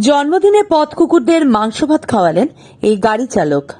জন্মদিনে পথ কুকুরদের মাংস ভাত খাওয়ালেন এই গাড়ি চালক।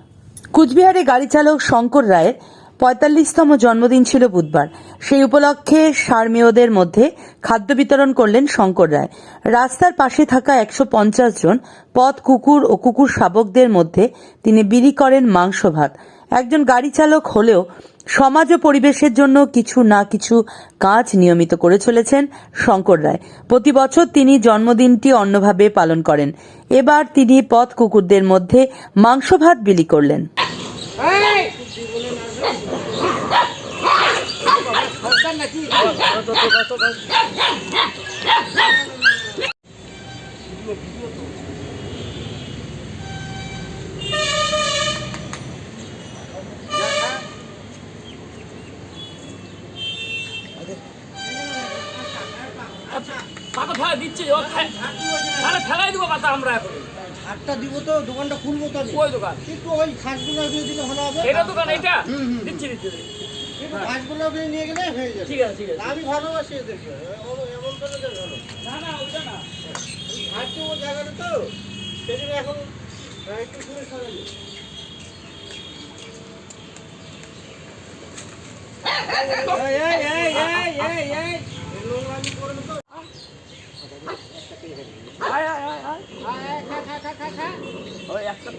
কুচবিহারে গাড়ি চালক শঙ্কর রায়ের পঁয়তাল্লিশতম জন্মদিন ছিল বুধবার। সেই উপলক্ষে সারমেয়দের মধ্যে খাদ্য বিতরণ করলেন শঙ্কর রায়। রাস্তার পাশে থাকা একশো পঞ্চাশ জন পথ কুকুর ও কুকুর শাবকদের মধ্যে তিনি বিলি করেন মাংস ভাত। একজন গাড়ি চালক হলেও সমাজ ও পরিবেশের জন্য কিছু না কিছু কাজ নিয়মিত করে চলেছেন শঙ্কর রায়। প্রতি বছর তিনি জন্মদিনটি অন্যভাবে পালন করেন। এবার তিনি পথ কুকুরদের মধ্যে মাংস ভাত বিলি করলেন। পাতা ফেলা দিচ্ছে তাহলে ফেলাই দিব পাতা আমরা এখন আটটা দিব তো দোকানটা খুলবো তো আমি ওই দোকান কিন্তু ওই ঘাসগুলো দিয়ে দিলে ভালো হবে এটা দোকান এটা দিচ্ছি দিচ্ছি আপনি নিয়ে গেলে হয়ে যাবে ঠিক আছে ঠিক আছে আমি ভালোবাসি এদেরকে এমন- করে ভালো না না ওইটা না তো জায়গাটা তো সেই এখন একটু দূরে সরাই এই, এই, এই, এই, এই, এই। এই নোংরামি করবে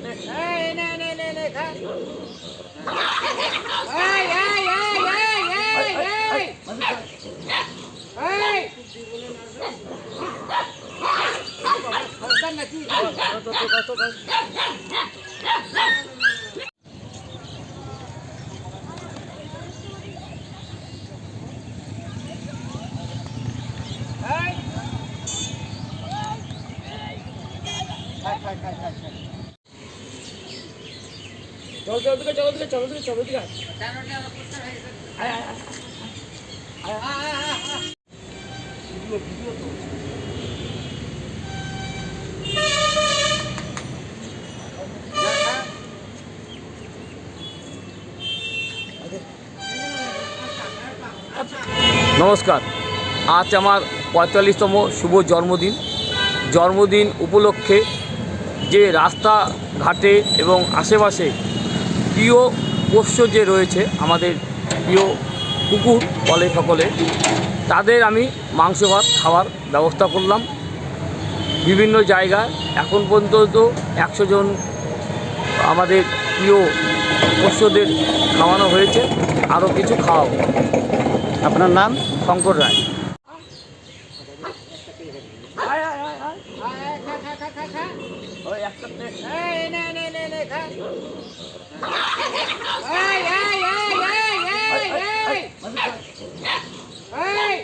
ওই একটা প্লেট এই, নে, নে, নে, নে, খা। এই, এই, এই, এই, এই, এই। এই। সরকার নাকি? এই। খাই, খাই, খাই, খাই, খাই। চল চল দিকে চল দিকে চল দিকে চল দিকে আয়। আয় আয় নমস্কার। আজ আমার পঁয়তাল্লিশতম শুভ জন্মদিন। জন্মদিন উপলক্ষে যে রাস্তাঘাটে এবং আশেপাশে প্রিয় পোষ্য যে রয়েছে আমাদের প্রিয় কুকুর বলে সকলে তাদের আমি মাংস ভাত খাওয়ার ব্যবস্থা করলাম। বিভিন্ন জায়গায় এখন পর্যন্ত একশো জন আমাদের প্রিয় পোষ্যদের খাওয়ানো হয়েছে আরও কিছু খাওয়াবো। আপনার নাম? শঙ্কর রায়। আয়, আয়, খা, খা, খা, খা, খা। ওই একটা প্লেট এই,